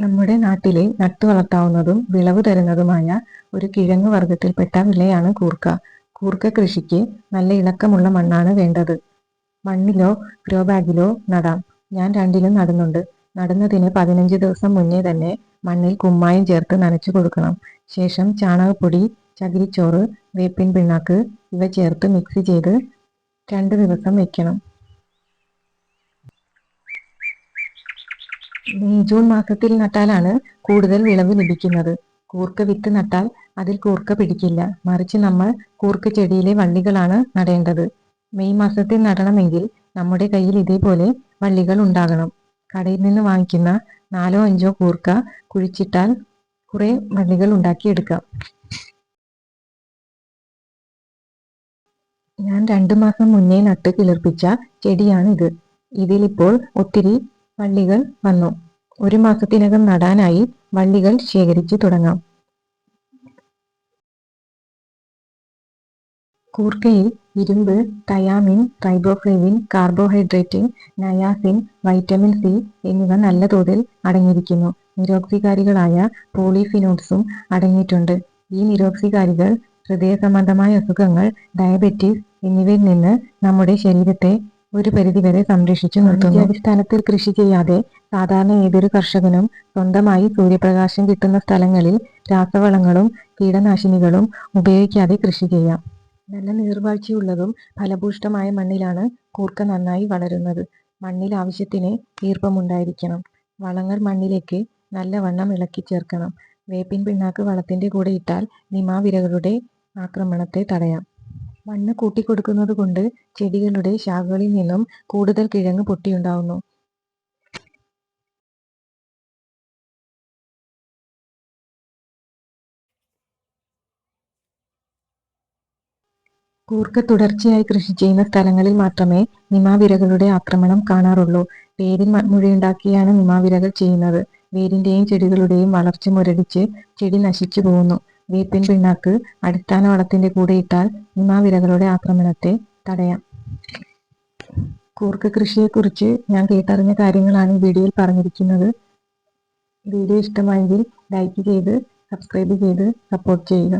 നമ്മുടെ നാട്ടിലെ നട്ടു വളർത്താവുന്നതും വിളവ് തരുന്നതുമായ ഒരു കിഴങ്ങ് വർഗത്തിൽപ്പെട്ട വിളയാണ് കൂർക്ക. കൂർക്ക കൃഷിക്ക് നല്ല ഇണക്കമുള്ള മണ്ണാണ് വേണ്ടത്. മണ്ണിലോ ഗ്രോ ബാഗിലോ നടാം. ഞാൻ രണ്ടിലും നടുന്നുണ്ട്. നടുന്നതിന് പതിനഞ്ച് ദിവസം മുന്നേ തന്നെ മണ്ണിൽ കുമ്മായം ചേർത്ത് നനച്ചു കൊടുക്കണം. ശേഷം ചാണകപ്പൊടി ചകിരിച്ചോറ് വേപ്പിൻ പിണ്ണാക്ക് ഇവ ചേർത്ത് മിക്സ് ചെയ്ത് രണ്ട് ദിവസം വെക്കണം. ജൂൺ മാസത്തിൽ നട്ടാലാണ് കൂടുതൽ വിളവ് ലഭിക്കുന്നത്. കൂർക്ക വിത്ത് നട്ടാൽ അതിൽ കൂർക്ക പിടിക്കില്ല. മറിച്ച് നമ്മൾ കൂർക്ക ചെടിയിലെ വള്ളികളാണ് നടേണ്ടത്. മെയ് മാസത്തിൽ നടണമെങ്കിൽ നമ്മുടെ കയ്യിൽ ഇതേപോലെ വള്ളികൾ ഉണ്ടാകണം. കടയിൽ നിന്ന് വാങ്ങിക്കുന്ന നാലോ അഞ്ചോ കൂർക്ക കുഴിച്ചിട്ടാൽ കുറെ വള്ളികൾ ഉണ്ടാക്കിയെടുക്കാം. ഞാൻ രണ്ടു മാസം മുന്നേ നട്ട് കിളിർപ്പിച്ച ചെടിയാണിത്. ഇതിലിപ്പോൾ ഒത്തിരി വള്ളികൾ വന്നു. ഒരു മാസത്തിനകം നടാനായി വള്ളികൾ ശേഖരിച്ചു തുടങ്ങാം. കൂർക്കയിൽ ഇരുമ്പ് thiamine riboflavin carbohydrate niacin vitamin C എന്നിവ നല്ല തോതിൽ അടങ്ങിയിരിക്കുന്നു. നിരോക്സികാരികളായ പോളിഫിനോട്സും അടങ്ങിയിട്ടുണ്ട്. ഈ നിരോക്സികാരികൾ ഹൃദയ സംബന്ധമായ അസുഖങ്ങൾ ഡയബറ്റീസ് എന്നിവയിൽ നിന്ന് നമ്മുടെ ശരീരത്തെ ഒരു പരിധിവരെ സംരക്ഷിച്ചു നിർത്തുന്നു. അടിസ്ഥാനത്തിൽ കൃഷി ചെയ്യാതെ സാധാരണ ഏതൊരു കർഷകനും സ്വന്തമായി സൂര്യപ്രകാശം കിട്ടുന്ന സ്ഥലങ്ങളിൽ രാസവളങ്ങളും കീടനാശിനികളും ഉപയോഗിക്കാതെ കൃഷി ചെയ്യാം. നല്ല നീർവാഴ്ചയുള്ളതും ഫലഭൂഷ്ടമായ മണ്ണിലാണ് കൂർക്ക നന്നായി വളരുന്നത്. മണ്ണിൽ ആവശ്യത്തിന് ഈർപ്പമുണ്ടായിരിക്കണം. വളങ്ങൾ മണ്ണിലേക്ക് നല്ലവണ്ണം ഇളക്കി ചേർക്കണം. വേപ്പിൻ പിണ്ണാക്ക് വളത്തിന്റെ കൂടെ ഇട്ടാൽ നിമാവിരകളുടെ ആക്രമണത്തെ തടയാം. മണ്ണ് കൂട്ടിക്കൊടുക്കുന്നത് കൊണ്ട് ചെടികളുടെ ശാഖകളിൽ നിന്നും കൂടുതൽ കിഴങ്ങ് പൊട്ടിയുണ്ടാവുന്നു. കൂർക്ക തുടർച്ചയായി കൃഷി ചെയ്യുന്ന സ്ഥലങ്ങളിൽ മാത്രമേ നിമാവിരകളുടെ ആക്രമണം കാണാറുള്ളൂ. വേരിൽ മുഴയുണ്ടാക്കിയാണ് നിമാവിരകൾ ചെയ്യുന്നത്. വേരിന്റെയും ചെടികളുടെയും വളർച്ച മുരടിച്ച് ചെടി നശിച്ചു പോകുന്നു. വേപ്പിൻ പിണ്ണാക്ക് അടിസ്ഥാന വളത്തിന്റെ കൂടെ ഇട്ടാൽ ഹിമാവിരകളുടെ ആക്രമണത്തെ തടയാം. കൂർക്ക കൃഷിയെക്കുറിച്ച് ഞാൻ കേട്ടറിഞ്ഞ കാര്യങ്ങളാണ് വീഡിയോയിൽ പറഞ്ഞിരിക്കുന്നത്. വീഡിയോ ഇഷ്ടമായെങ്കിൽ ലൈക്ക് ചെയ്ത് സബ്സ്ക്രൈബ് ചെയ്ത് സപ്പോർട്ട് ചെയ്യുക.